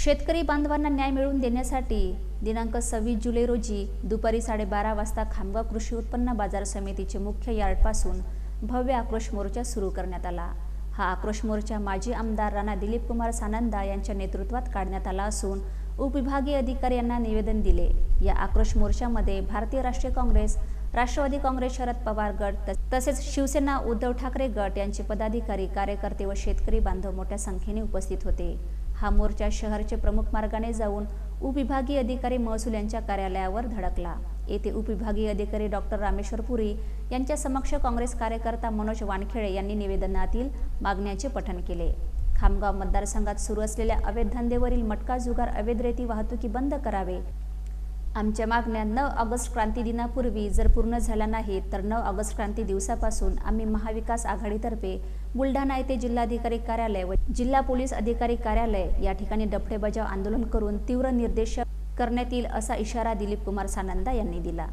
शेतकरी बांधवांना न्याय मिळवून देण्यासाठी दिनांक सव्वीस जुलै रोजी दुपारी साडेबारा वाजता खामगाव कृषी उत्पन्न बाजार समितीचे मुख्य यार्डपासून भव्य आक्रोश मोर्चा सुरू करण्यात आला. हा आक्रोश मोर्चा माजी आमदार राणा दिलीप कुमार सानंदा यांच्या नेतृत्वात काढण्यात आला असून उपविभागीय अधिकारी यांना निवेदन दिले. या आक्रोश मोर्चामध्ये भारतीय राष्ट्रीय काँग्रेस राष्ट्रवादी काँग्रेस शरद पवार गट तसेच शिवसेना उद्धव ठाकरे गट यांचे पदाधिकारी कार्यकर्ते व शेतकरी बांधव मोठ्या संख्येने उपस्थित होते. हा मोर्चा शहरचे प्रमुख मार्गाने जाऊन उपविभागीय अधिकारी महसूल यांच्या कार्यालयावर धडकला. येथे उपविभागीय अधिकारी डॉक्टर रामेश्वर पुरी यांच्या समक्ष काँग्रेस कार्यकर्ता मनोज वानखेडे यांनी निवेदनातील मागण्याचे पठण केले. खामगाव मतदारसंघात सुरू असलेल्या अवैध धंदेवरील मटका जुगार अवैध रेती वाहतुकी बंद करावे आमच्या मागण्या नऊ ऑगस्ट क्रांती दिनापूर्वी जर पूर्ण झाल्या नाहीत तर नऊ ऑगस्ट क्रांती दिवसापासून आम्ही महाविकास आघाडीतर्फे बुलढाणा येथे जिल्हाधिकारी कार्यालय व जिल्हा पोलीस अधिकारी कार्यालय या ठिकाणी डफडे बजाव आंदोलन करून तीव्र निर्देश करण्यात येईल असा इशारा दिलीप कुमार सानंदा यांनी दिला.